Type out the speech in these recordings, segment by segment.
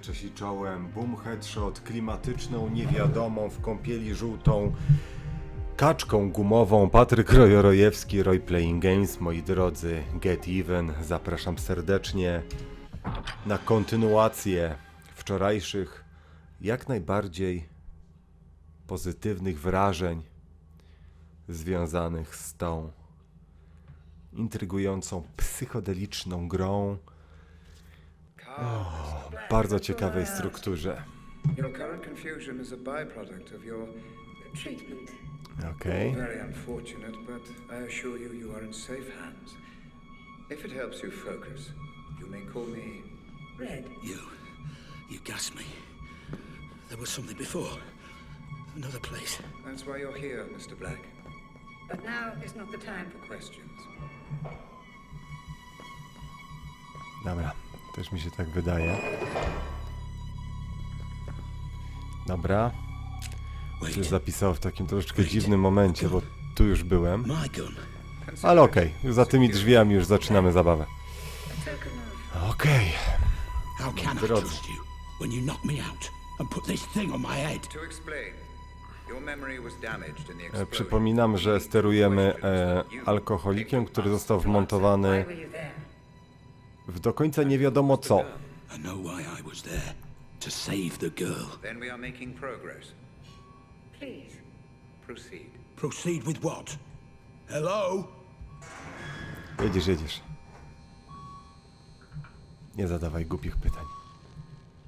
Cześć i czołem. Boom headshot, klimatyczną, niewiadomą, w kąpieli żółtą, kaczką gumową. Patryk Rojorojewski, Roy Playing Games, moi drodzy, Get Even. Zapraszam serdecznie na kontynuację wczorajszych, jak najbardziej pozytywnych wrażeń związanych z tą intrygującą, psychodeliczną grą o bardzo ciekawej strukturze. Your current confusion is a byproduct of your Treatment. Okej. very unfortunate, but I assure you you are in safe hands. If it helps you focus, you may call me Red. You. You gassed me. There was something before. Another place. That's why you're here, Mr. Black. But now is not the time for Questions. Dobra, też mi się tak wydaje. Dobra, się zapisało w takim troszeczkę dziwnym momencie, bo tu już byłem. Ale okej, już za tymi drzwiami już zaczynamy zabawę. Okej, I Drodzy. trust you when you knock me out and put this thing on my head? To explain, your memory was damaged in the e, przypominam, że sterujemy e, alkoholikiem, który został wmontowany w do końca nie wiadomo co. I know why I was there. To save the girl. Then we are making progress. Please. Proceed. Proceed with what? Hello? Jedziesz, jedziesz. Nie zadawaj głupich pytań.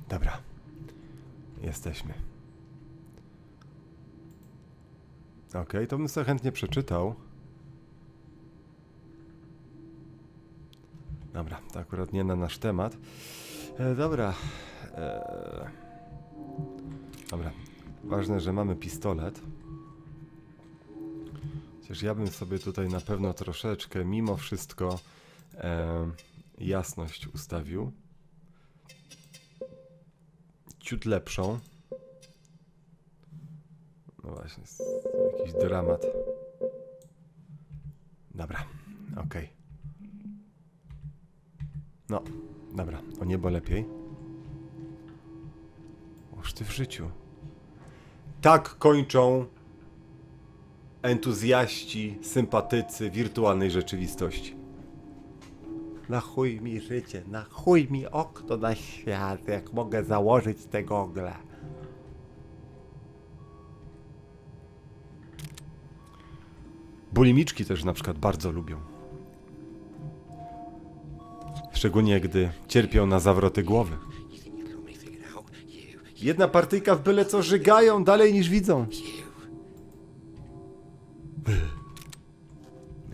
Dobra. Jesteśmy. Okej, to bym sobie chętnie przeczytał. Dobra, to akurat nie na nasz temat. E, dobra. E, dobra. Ważne, że mamy pistolet. Chociaż ja bym sobie tutaj na pewno troszeczkę, mimo wszystko, e, jasność ustawił. Ciut lepszą. No właśnie, jakiś dramat. Dobra, okej. No, dobra, o niebo lepiej. Oż ty w życiu. Tak kończą entuzjaści, sympatycy wirtualnej rzeczywistości. Na chuj mi życie, na chuj mi okno na świat, jak mogę założyć te gogle. Bulimiczki też na przykład bardzo lubią. Szczególnie gdy cierpią na zawroty głowy. Jedna partyjka w byle co żygają dalej niż widzą.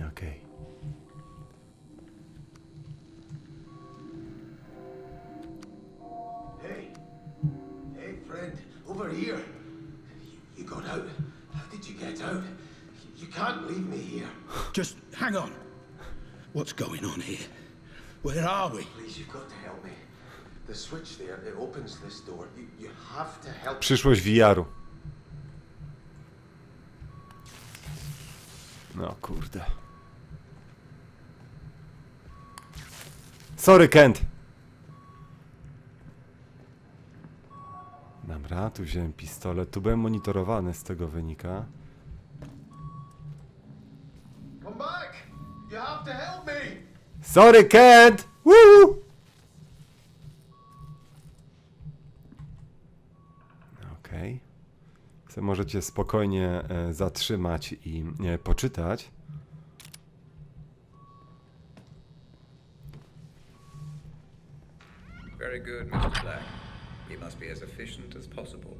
Okej. Hey, hey, friend, over here. You got out. How did you get out? You can't leave me here. Just hang on. What's going on here? Where are we? Please, you've got to help me. The switch there, it opens this door. You, you have to help. Przyszłość VR-u. No kurde. Sorry, Kent. Dobra, tu wziąłem pistolet. Tu byłem monitorowany, z tego wynika. Come back! You have to help me! Sorry, Kent! Woo! Okej. Okay. Możecie spokojnie e, zatrzymać i e, poczytać. Very good, Mr. Black. You must be as efficient as possible.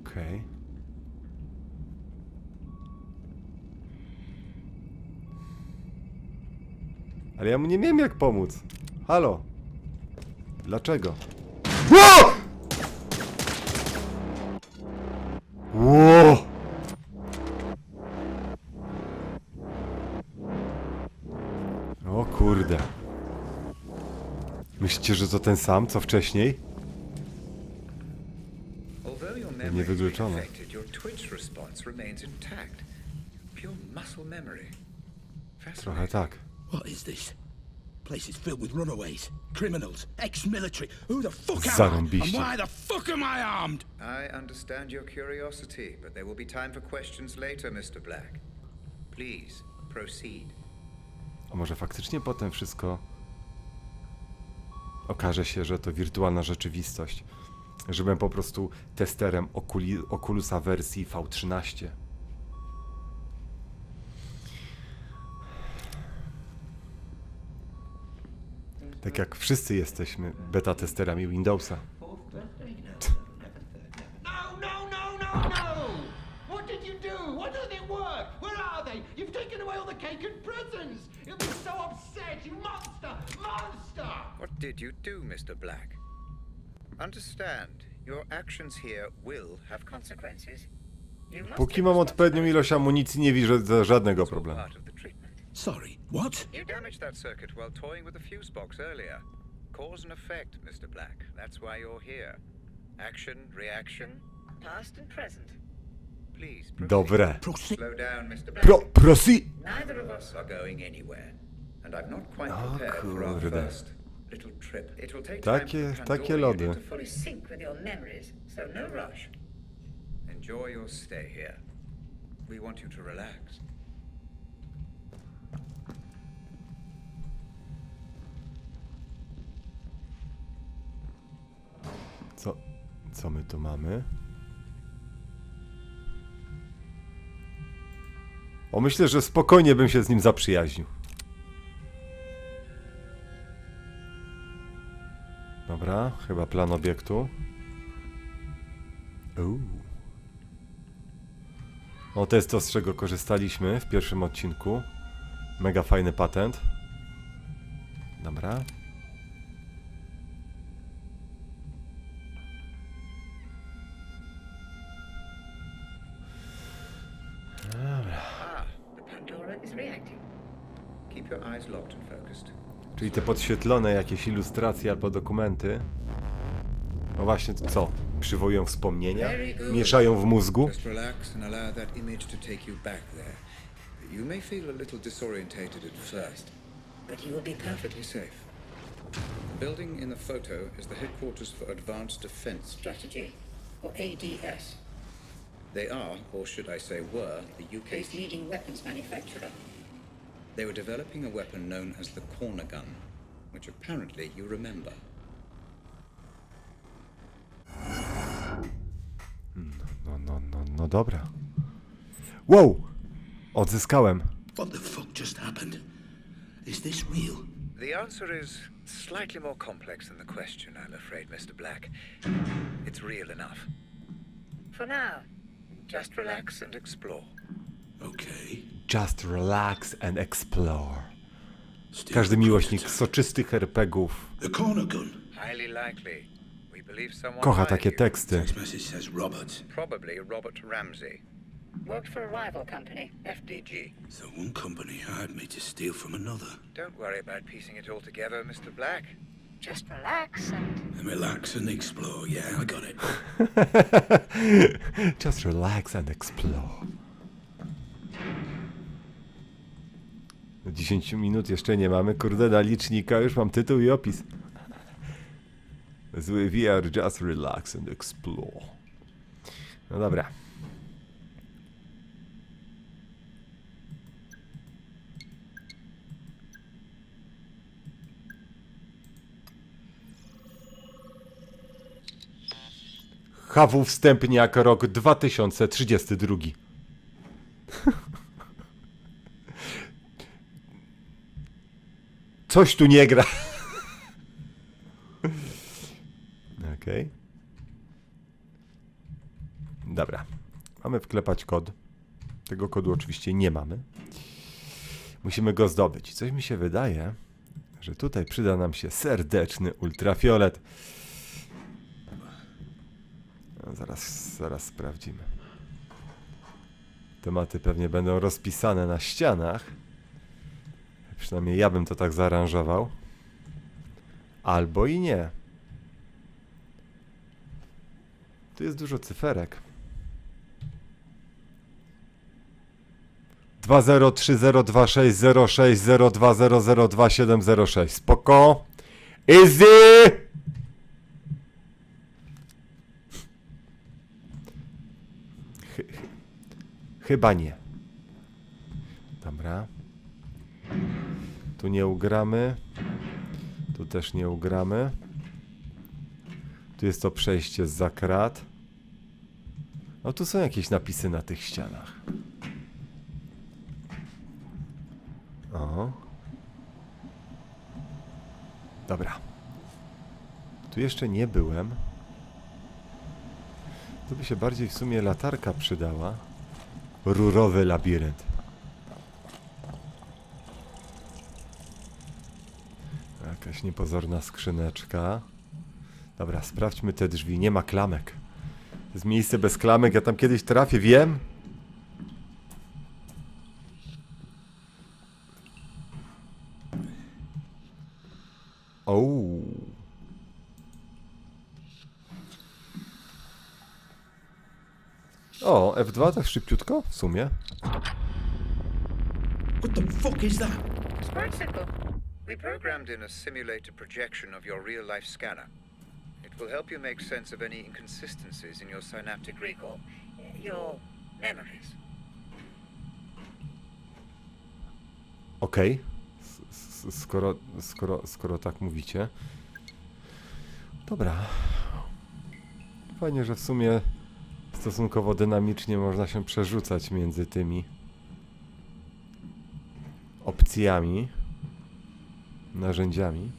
Okej. Ale ja mu nie wiem jak pomóc. Halo. Dlaczego? Ło! Ło! O kurde. Myślicie, że to ten sam, co wcześniej? Although your Nie memory has been wykluczone. affected, your twitch response remains intact. Pure muscle memory. Trochę tak. What is this? place is filled with runaways, criminals, ex-military. Who the fuck am I? And Zarąbiście. why the fuck am I armed? I understand your curiosity, but there will be time for questions later, Mr. Black. Please, proceed. A może faktycznie potem wszystko okaże się, że to wirtualna rzeczywistość. Że byłem po prostu testerem Oculi Oculusa wersji V13. Tak jak wszyscy jesteśmy beta testerami Windowsa. No, no, no! What did you do? Mr. Black? Understand, your actions here will have consequences. Póki mam odpowiednią ilość amunicji, nie widzę żadnego problemu. Sorry, what? You damaged that circuit while toying with the fuse box earlier. Cause and effect, Mr. Black. That's why you're here. Action, reaction. Past and present. Please, proceed. Dobre. Proceed. Slow down, Mr. Black. Pro, prosi! Neither of us are going anywhere. And I've not quite Oh, prepared for our kurde. first little trip. It will take Takie- time for takie Pandorian lody. to Fully fully sync with your memories, so no rush. enjoy your stay here. We want you to relax. Co, co my tu mamy? O, myślę, że spokojnie bym się z nim zaprzyjaźnił. Dobra, chyba plan obiektu. Uuu. O, to jest to, z czego korzystaliśmy w pierwszym odcinku. Mega fajny patent. Dobra. Keep your eyes locked and focused. Czyli te podświetlone jakieś ilustracje albo dokumenty. No właśnie, co? Przywołują wspomnienia? Mieszają w mózgu? Just relax and allow that image to take you back there. You may feel a little disorientated at first. But you will be perfectly Perfectly safe. The building in the photo is the headquarters for Advanced Defense. strategy, or ADS, They are, or should I say were, the UK's leading weapons manufacturer. They were developing a weapon known as the corner gun, which apparently you remember. Hmm, no, no, no, no dobra. Wow! Odzyskałem. What the fuck just happened? Is this real? The answer is slightly more complex than the question, I'm afraid, Mr. Black. It's real enough. For now, just relax and explore. Okay. Just relax and explore. Still Każdy the miłośnik prototype. soczystych herpegów The corner gun. Highly likely. We believe someone kocha takie you. teksty. Text message says Robert. Probably Robert Ramsey, Worked for a rival company, FD. DG. So one company hired me to steal from another. Don't worry about piecing it all together, Mr. Black. Just relax and And relax and explore. Yeah, I got it. Just relax and explore. 10 minut jeszcze nie mamy. Kurde, na licznika już mam tytuł i opis. Zły VR, just relax and explore. No dobra. HW wstępniak rok 2032. Coś tu nie gra. Okej. Dobra. Mamy wklepać kod. Tego kodu oczywiście nie mamy. Musimy go zdobyć. Coś mi się wydaje, że tutaj przyda nam się serdeczny ultrafiolet. No, zaraz, zaraz sprawdzimy. Tematy pewnie będą rozpisane na ścianach. Przynajmniej ja bym to tak zaaranżował. Albo i nie. Tu jest dużo cyferek. 2030260602002706. Spoko. Easy! Chy- chy- Chyba nie. Dobra. Tu nie ugramy. Tu też nie ugramy. Tu jest to przejście z zakrat. No tu są jakieś napisy na tych ścianach. O. Dobra. Tu jeszcze nie byłem. Tu by się bardziej w sumie latarka przydała. Rurowy labirynt. Jakaś niepozorna skrzyneczka. Dobra, sprawdźmy te drzwi. Nie ma klamek. To jest miejsce bez klamek. Ja tam kiedyś trafię, wiem. O. O, F2 tak szybciutko w sumie. What the fuck is that? Quite simple. We programmed in a simulated projection of your real life scanner. It will help you make sense of any inconsistencies in your synaptic recall. Recall your memories. Okej. S- Skoro, skoro, skoro tak mówicie. Dobra. Fajnie, że w sumie stosunkowo dynamicznie można się przerzucać między tymi opcjami, narzędziami.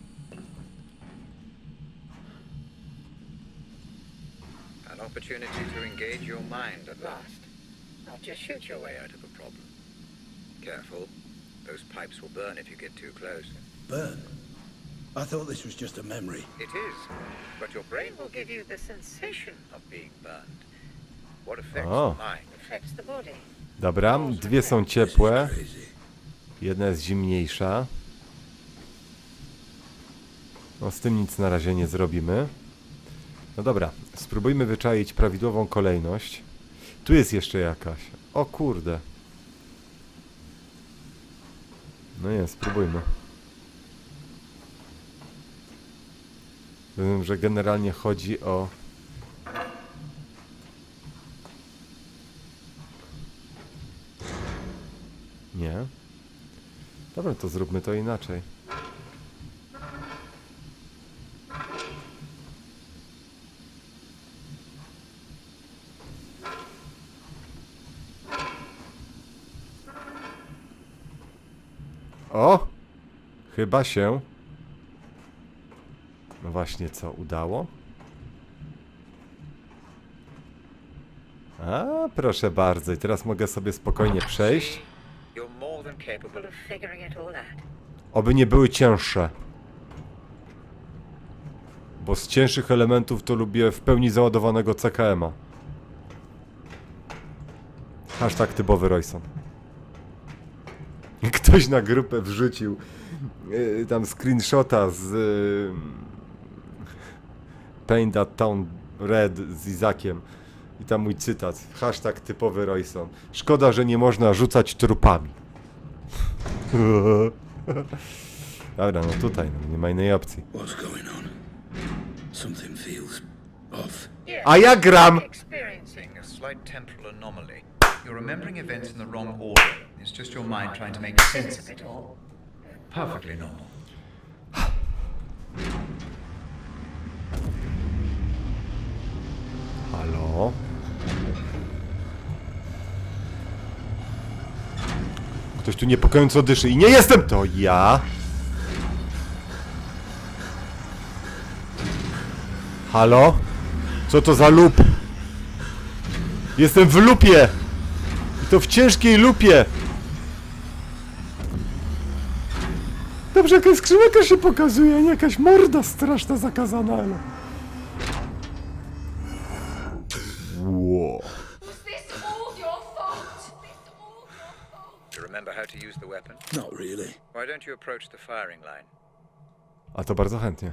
An opportunity to engage your mind at last. Not just shoot your way out of a problem. Careful. Those pipes will burn if you get too close. Burn. I thought this was just a memory. It is, but your brain will give you the sensation of being burned. What affects Oh. the mind? affects the body. Dobra, dwie są ciepłe, jedna jest zimniejsza. No z tym nic na razie nie zrobimy. No dobra, spróbujmy wyczaić prawidłową kolejność. Tu jest jeszcze jakaś. O kurde. No nie, spróbujmy. Rozumiem, że generalnie chodzi o... Nie. Dobra, to zróbmy to inaczej. O! Chyba się. No właśnie, co udało? A, proszę bardzo. I teraz mogę sobie spokojnie przejść. All out. Oby nie były cięższe. Bo z cięższych elementów to lubię w pełni załadowanego CKM-a. Hashtag typowy Royson. Ktoś na grupę wrzucił tam screenshota z yy, Paint That Town Red z Izakiem. I tam mój cytat. Hashtag typowy Royson. Szkoda, że nie można rzucać trupami. Dobra, no tutaj, no, nie ma innej opcji. What's going on? Something feels off. A ja gram! Experiencing. a slight temporal anomaly. You're remembering events in the wrong order. It's just your mind trying to make Sense of it all. Perfectly normal. Halo? Ktoś tu niepokojąco dyszy i nie jestem to ja! Halo? Co to za lup? Jestem w lupie! I to w ciężkiej lupie! Dobrze, jakaś skrzynka się pokazuje, nie jakaś morda straszna zakazana, ale... Wow. Remember how to use the weapon? Not really. Why don't you approach the firing line? A to bardzo chętnie.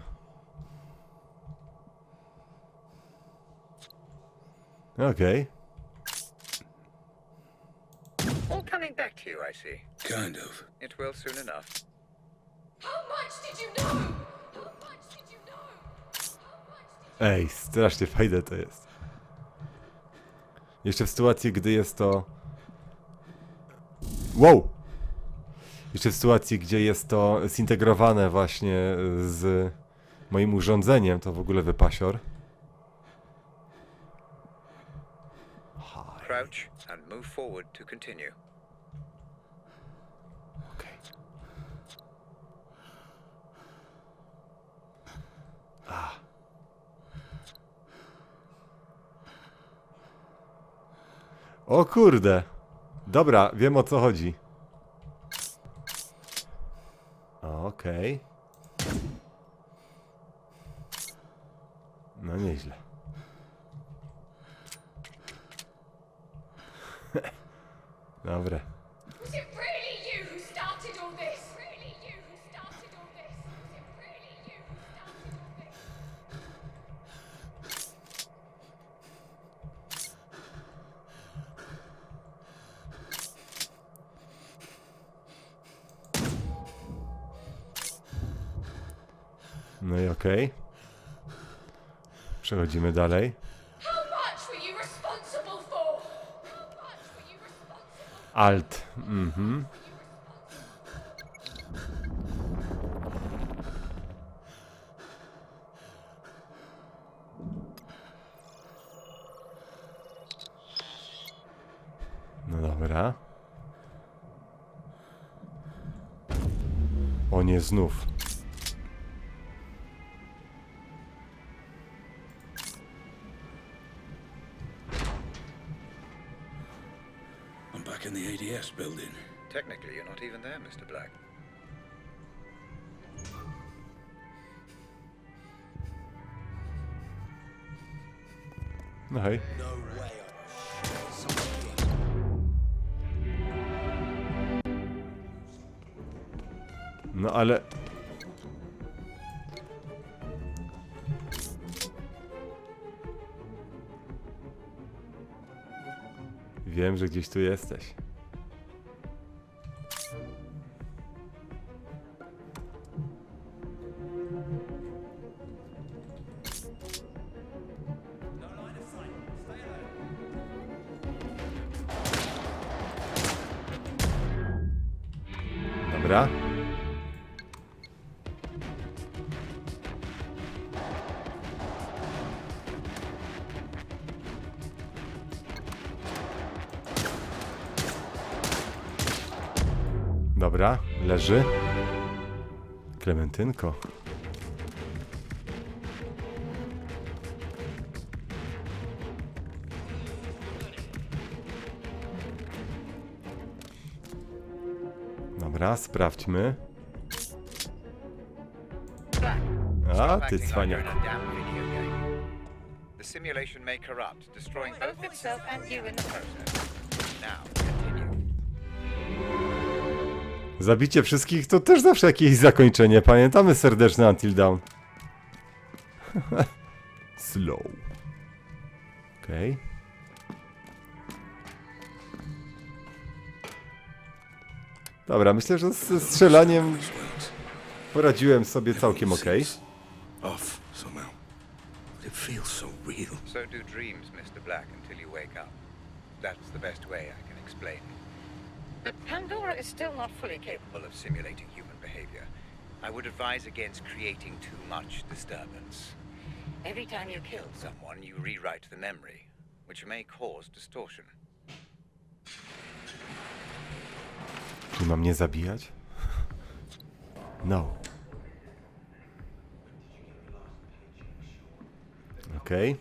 Okej. All coming back to you, I see. Kind of. It will soon enough. Ej, strasznie fajne to jest. Jeszcze w sytuacji, gdy jest to... Wow! Jeszcze w sytuacji, gdzie jest to zintegrowane właśnie z moim urządzeniem, to w ogóle wypasior. Crouch and move forward to continue. O kurde. Dobra, wiem o co chodzi. Okej. No nieźle. Dobra. Much were you responsible Alt. Mhm. No dobra. O nie, znów. Building. Technically, you're not even there, Mr. Black. No hej. No ale... Wiem, że gdzieś tu jesteś. Klementynko. Dobra, sprawdźmy. A, ty acting like you're cwaniak. in a damn video game. The simulation may corrupt, destroying both itself and you in the process. Now, Zabicie wszystkich to też zawsze jakieś zakończenie. Pamiętamy serdeczny Until Dawn. Slow. Okej. Dobra, myślę, że ze strzelaniem poradziłem sobie całkiem okej. Seems Off somehow. But it feels so real. So do dreams, Mr. Black, until you wake up. That's the best way I can explain it. But Pandora is still not fully capable. capable of simulating human behavior. I would advise against creating too much disturbance. Every time you kill someone, Someone, you rewrite the memory, which may cause distortion. Czy mam nie zabijać? No. Okej.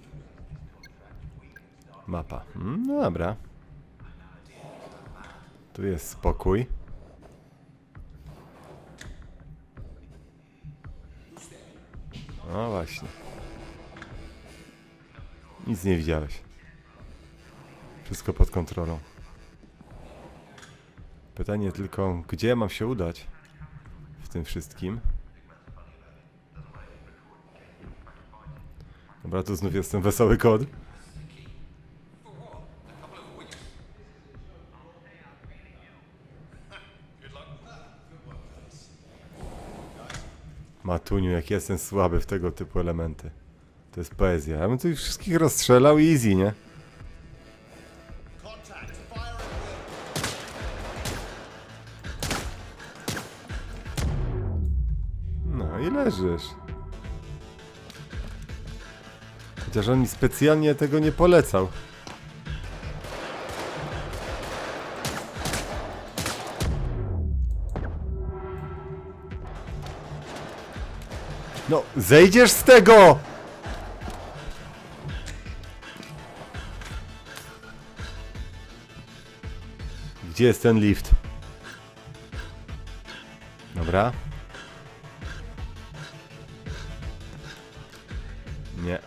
Mapa. Mm, No dobra. Tu jest spokój. No właśnie. Nic nie widziałeś. Wszystko pod kontrolą. Pytanie tylko, gdzie mam się udać w tym wszystkim? Dobra, tu znów jest ten wesoły kod. Matuniu, jak jestem słaby w tego typu elementy. To jest poezja. Ja bym tu ich wszystkich rozstrzelał i easy, nie? No i leżysz. Chociaż on mi specjalnie tego nie polecał. No, zejdziesz z tego! Gdzie jest ten lift? Dobra. Nie.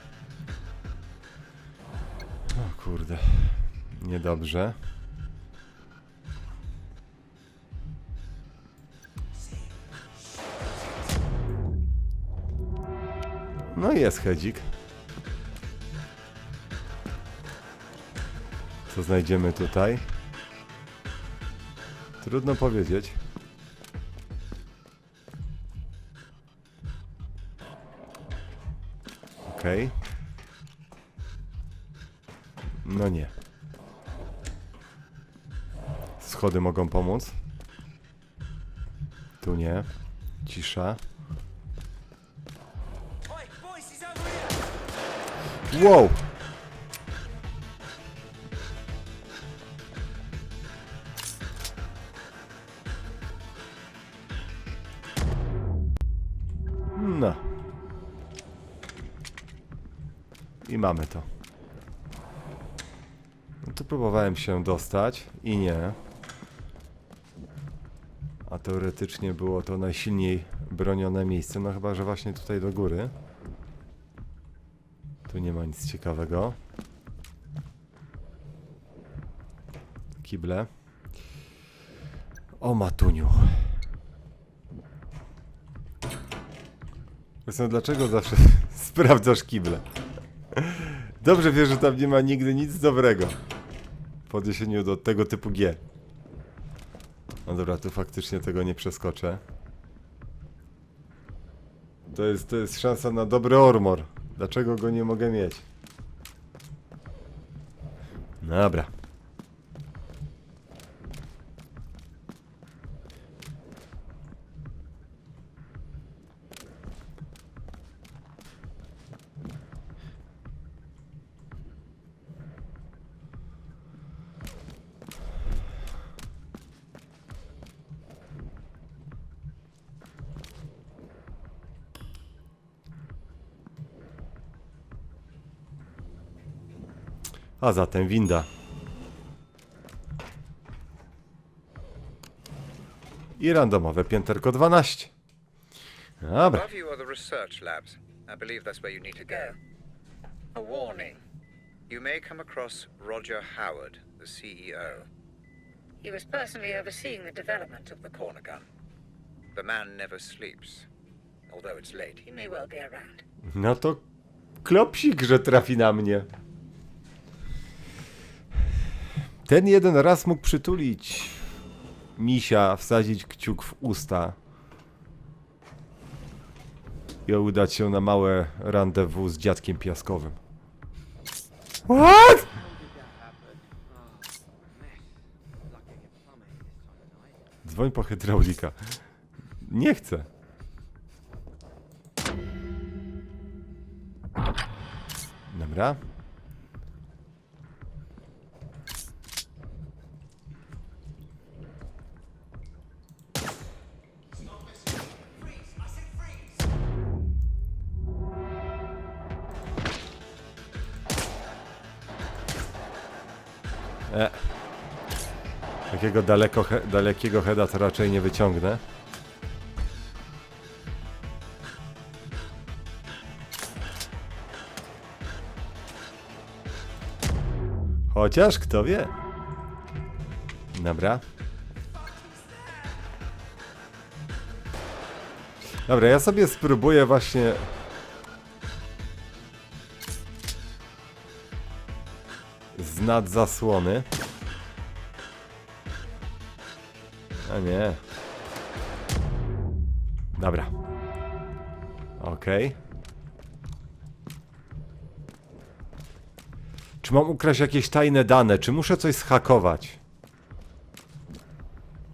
O kurde. Niedobrze. No jest hedzik. Co znajdziemy tutaj? Trudno powiedzieć. Okej. No nie. Schody mogą pomóc. Tu nie. Cisza. Wow! No. I mamy to. No tu próbowałem się dostać i nie. A teoretycznie było to najsilniej bronione miejsce, no chyba, że właśnie tutaj do góry. Tu nie ma nic ciekawego. Kible. O matuniu. Zresztą dlaczego zawsze sprawdzasz kible? Dobrze wiesz, że tam nie ma nigdy nic dobrego. W odniesieniu do tego typu G. No dobra, tu faktycznie tego nie przeskoczę. To jest, to jest szansa na dobry ormor. Dlaczego go nie mogę mieć? Dobra. A zatem winda. I randomowe pięterko 12. Dobra. Above you are the research labs. I believe that's where you need to go. A warning. You may come across Roger Howard, the CEO. He was personally overseeing the development of the corner gun. The man never sleeps. Although it's late, He may well be around. No to klopsik, że trafi na mnie. Ten jeden raz mógł przytulić misia, wsadzić kciuk w usta i udać się na małe rendezvous z dziadkiem piaskowym. What? Dzwoń po hydraulika. Nie chcę. Dobra. Takiego daleko, dalekiego heada to raczej nie wyciągnę. Chociaż kto wie. Dobra. Dobra, ja sobie spróbuję właśnie. Z nad zasłony. A nie. Dobra. Okej. Czy mam ukraść jakieś tajne dane? Czy muszę coś zhakować?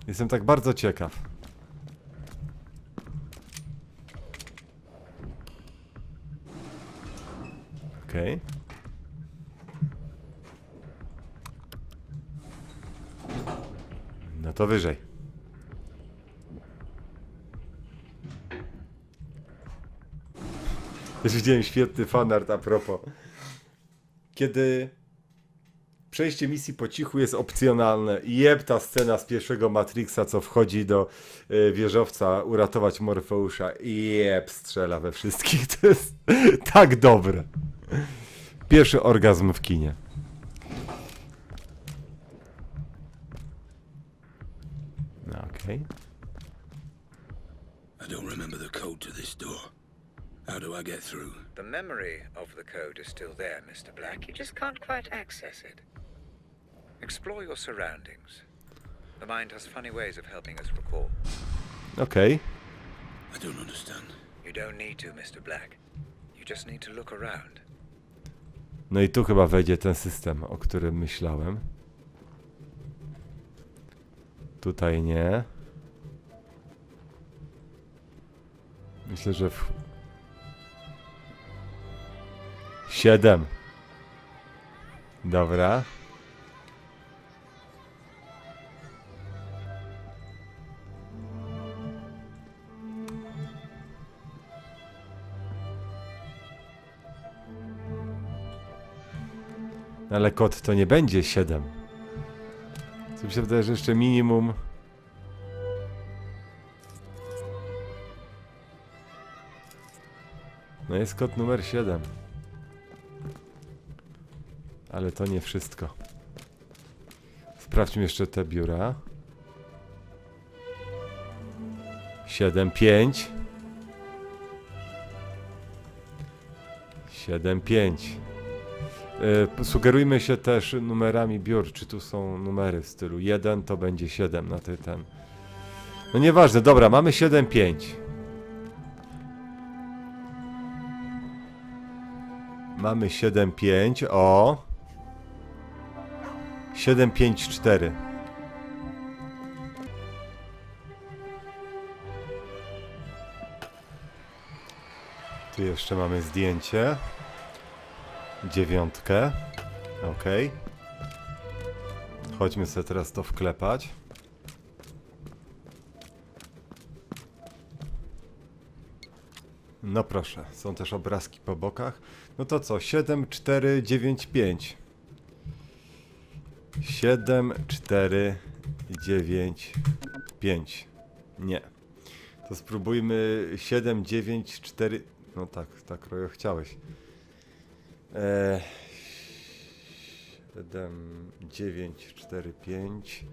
Jestem tak bardzo ciekaw. Okej. No to wyżej. Też widziałem świetny fanart a propos. Kiedy przejście misji po cichu jest opcjonalne i jeb ta scena z pierwszego Matrixa, co wchodzi do y, wieżowca uratować Morfeusza i jeb strzela we wszystkich. To jest tak dobre. Pierwszy orgazm w kinie. No, Okej. I don't remember the code to this door. How do I get through? The memory of the code is still there, Mr. Black. You just can't quite access it. Explore your surroundings. The mind has funny ways of helping us recall. Okay. I don't understand. You don't need to, Mr. Black. You just need to look around. No i tu chyba wejdzie ten system, o którym myślałem. Tutaj nie. Myślę, że w... Siedem. Dobra. Ale kod to nie będzie 7. Co mi się wydaje, że jeszcze minimum. No jest kod numer 7. Ale to nie wszystko. Sprawdźmy jeszcze te biura. 7, 5. 7, 5. E, Sugerujmy się też numerami biur, czy tu są numery w stylu 1 to będzie 7 na ty ten. No nieważne, dobra, mamy 7, 5. Mamy 7, 5, o. 7, 5, 4. Tu jeszcze mamy zdjęcie dziewiątkę. Ok. Chodźmy sobie teraz to wklepać. No proszę, są też obrazki po bokach. No to co? 7, 4, 9, 5. 7, 4, 9, 5. Nie. To spróbujmy 7, 9, 4. No tak, tak, Rojo, chciałeś. E, 7, 9, 4, 5.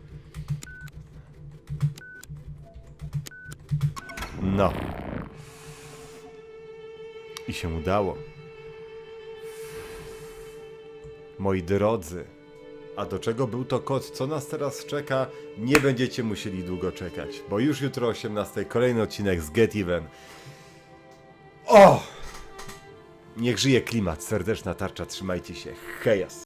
No. I się udało. Moi drodzy, a do czego był to kod? Co nas teraz czeka? Nie będziecie musieli długo czekać, bo już jutro o 18 kolejny odcinek z Get Even. O! Niech żyje klimat, serdeczna tarcza, trzymajcie się. Hejas!